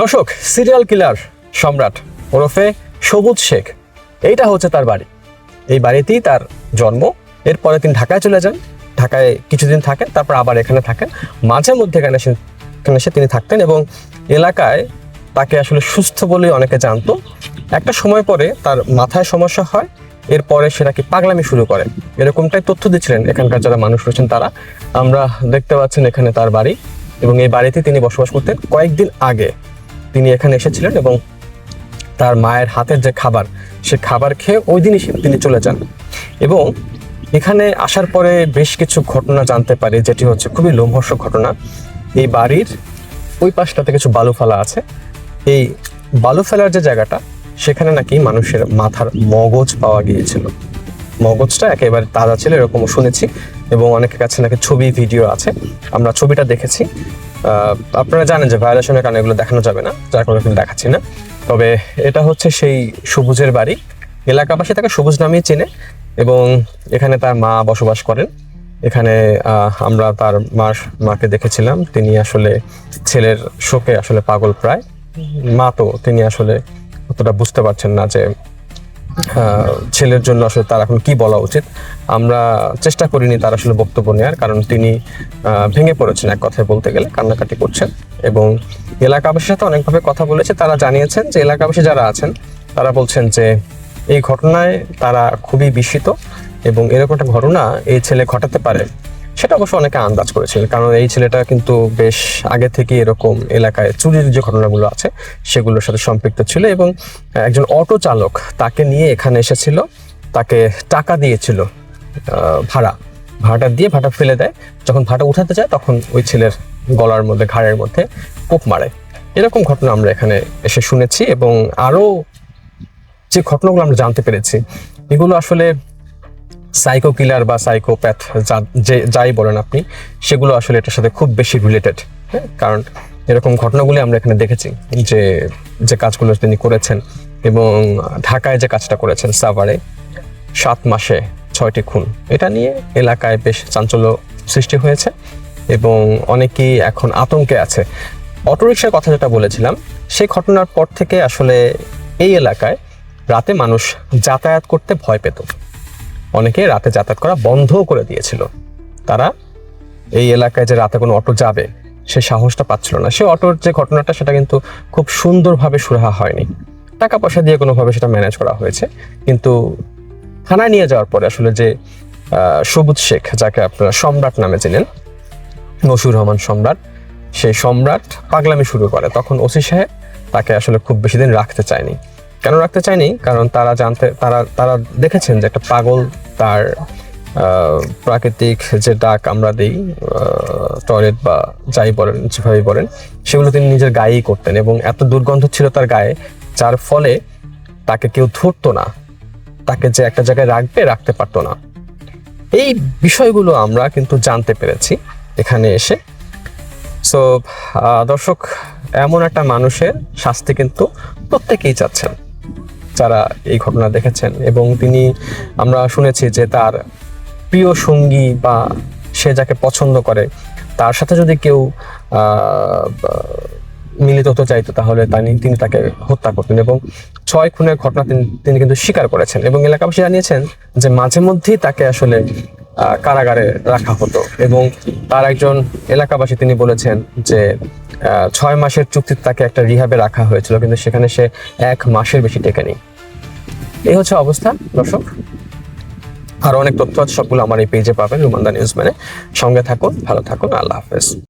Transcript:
দর্শক serial killer সম্রাট ওরফে সবুজ শেখ, এইটা হচ্ছে তার বাড়ি। এই বাড়িতেই তার জন্ম। এরপরে তিনি ঢাকায় চলে যান। ঢাকায় কিছুদিন থাকেন, তারপর আবার এখানে থাকেন। মাঝে মধ্যে এখানে এখানে এসে তিনি থাকতেন এবং এলাকায় তাকে আসলে সুস্থ বলে অনেকে জানতো। একটা সময় পরে তার মাথায় সমস্যা হয়, এরপরে সেটা কি পাগলামি শুরু করে। এরকমটাই তথ্য দিচ্ছিলেন এখানকার যারা মানুষ রয়েছেন তারা। আমরা দেখতে পাচ্ছেন এখানে তার বাড়ি এবং এই বাড়িতে তিনি বসবাস করতেন। কয়েকদিন আগে তিনি এখানে এসেছিলেন এবং তার মায়ের হাতের যে খাবার, সে খাবার খেয়ে ওই দিনই তিনি চলে যান। এবং এখানে আসার পরে বেশ কিছু ঘটনা জানতে পারি, যেটি হচ্ছে খুবই লোমহর্ষক ঘটনা। এই বাড়ির ওই পাশটাতে কিছু বালু ফেলা আছে। এই বালু ফেলার যে জায়গাটা, সেখানে নাকি মানুষের মাথার মগজ পাওয়া গিয়েছিল। মগজটা একেবারে তাজা ছিল এরকম শুনেছি এবং অনেকের কাছে নাকি ছবি, ভিডিও আছে। আমরা ছবিটা দেখেছি। আপনারা জানেন যে ভায়োলেশনের কারণে এগুলো দেখানো যাবে না, যার কারণে কিন্তু দেখাচ্ছি না। তবে এটা হচ্ছে সেই সবুজের বাড়ি। এলাকাবাসী তাকে সবুজ নামেই চেনে এবং এখানে তার মা বসবাস করেন। এখানে আমরা তার মার, মাকে দেখেছিলাম। তিনি আসলে ছেলের শোকে আসলে পাগল প্রায়। মা তো, তিনি আসলে অতটা বুঝতে পারছেন না যে ছেলের জন্য আসলে তার এখন কি বলা উচিত? আমরা চেষ্টা করিনি তার আসলে বক্তব্য নেওয়ার কারণ তিনি ভেঙে পড়েছেন এক কথায় বলতে গেলে, কান্নাকাটি করছেন। এবং এলাকাবাসীর সাথে অনেকভাবে কথা বলেছে। তারা জানিয়েছেন যে এলাকাবাসী যারা আছেন, তারা বলছেন যে এই ঘটনায় তারা খুবই বিস্মিত এবং এরকম একটা ঘটনা এই ছেলে ঘটাতে পারে। সেটা অবশ্য অনেকে আন্দাজ করেছিলেন, কারণ এই ছেলেটা কিন্তু বেশ আগে থেকে এরকম এলাকায় চুরির যে ঘটনাগুলো আছে, সেগুলোর সাথে সম্পৃক্ত ছিল এবং একজন অটো চালক তাকে নিয়ে এখানে এসেছিল, তাকে টাকা দিয়েছিল ভাড়া, ভাড়াটা দিয়ে ভাড়া ফেলে দেয়। যখন ভাড়া উঠাতে যায়, তখন ওই ছেলের গলার মধ্যে, ঘাড়ের মধ্যে কোপ মারে। এরকম ঘটনা আমরা এখানে এসে শুনেছি এবং আরও যে ঘটনাগুলো আমরা জানতে পেরেছি, এগুলো আসলে সাইকো কিলার বা সাইকোপ্যাথ যে যাই বলেন আপনি, সেগুলো আসলে এটার সাথে খুব বেশি রিলেটেড হ্যাঁ? কারণ এরকম ঘটনাগুলি আমরা এখানে দেখেছি যে যে কাজগুলো তিনি করেছেন এবং ঢাকায় যে কাজটা করেছেন সাভারে, সাত মাসে ছয়টি খুন। এটা নিয়ে এলাকায় বেশ চাঞ্চল্য সৃষ্টি হয়েছে এবং অনেকেই এখন আতঙ্কে আছে। অটোরিকশার কথা যেটা বলেছিলাম, সেই ঘটনার পর থেকে আসলে এই এলাকায় রাতে মানুষ যাতায়াত করতে ভয় পেত। অনেকে রাতে যাতায়াত করা বন্ধও করে দিয়েছিল। তারা এই এলাকায় যে রাতে কোনো অটো যাবে, সে সাহসটা পাচ্ছিল না। সে অটোর যে ঘটনাটা, সেটা কিন্তু খুব সুন্দরভাবে সুরাহা হয়নি। টাকা পয়সা দিয়ে কোনোভাবে সেটা ম্যানেজ করা হয়েছে। কিন্তু থানায় নিয়ে যাওয়ার পরে আসলে যে সবুজ শেখ, যাকে আপনারা সম্রাট নামে চেনেন মশুর রহমান সম্রাট, সেই সম্রাট পাগলামি শুরু করে। তখন ওসি সাহেব তাকে আসলে খুব বেশি দিন রাখতে চায়নি। কেন রাখতে চায়নি? কারণ তারা জানতে, তারা তারা দেখেছেন যে একটা পাগল তার প্রাকৃতিক যে ডাক আমরা দিই টয়লেট বা যাই বলেন যেভাবে বলেন, সেগুলো তিনি নিজের গায়েই করতেন এবং এত দুর্গন্ধ ছিল তার গায়ে, যার ফলে তাকে কেউ ধরতো না। তাকে যে একটা জায়গায় রাখবে, রাখতে পারতো না। এই বিষয়গুলো আমরা কিন্তু জানতে পেরেছি এখানে এসে। সো দর্শক, এমন একটা মানুষের শাস্তি কিন্তু প্রত্যেকেই চাচ্ছেন। যারা এই ঘটনা দেখেছেন। এবং তিনি, আমরা শুনেছি যে তার প্রিয় সঙ্গী বা সে যাকে পছন্দ করে, তার সাথে যদি কেউ মিলিত হতে চাইতো, তাহলে তানি- তিনি তাকে হত্যা করতেন এবং ছয় খুনের ঘটনা তিনি কিন্তু স্বীকার করেছেন এবং এলাকাবাসী জানিয়েছেন যে মাঝে মধ্যেই তাকে আসলে কারাগারে রাখা হতো এবং তার একজন এলাকাবাসী তিনি বলেছেন যে ছয় মাসের চুক্তিতে তাকে একটা রিহাবে রাখা হয়েছিল, কিন্তু সেখানে সে এক মাসের বেশি টেকেনি। এই হচ্ছে অবস্থা, দর্শক। আরও অনেক তথ্য আছে, সবগুলো আমার এই পেজে পাবেন, রুমান্দা নিউজ মানে। সঙ্গে থাকুন, ভালো থাকুন, আল্লাহ হাফেজ।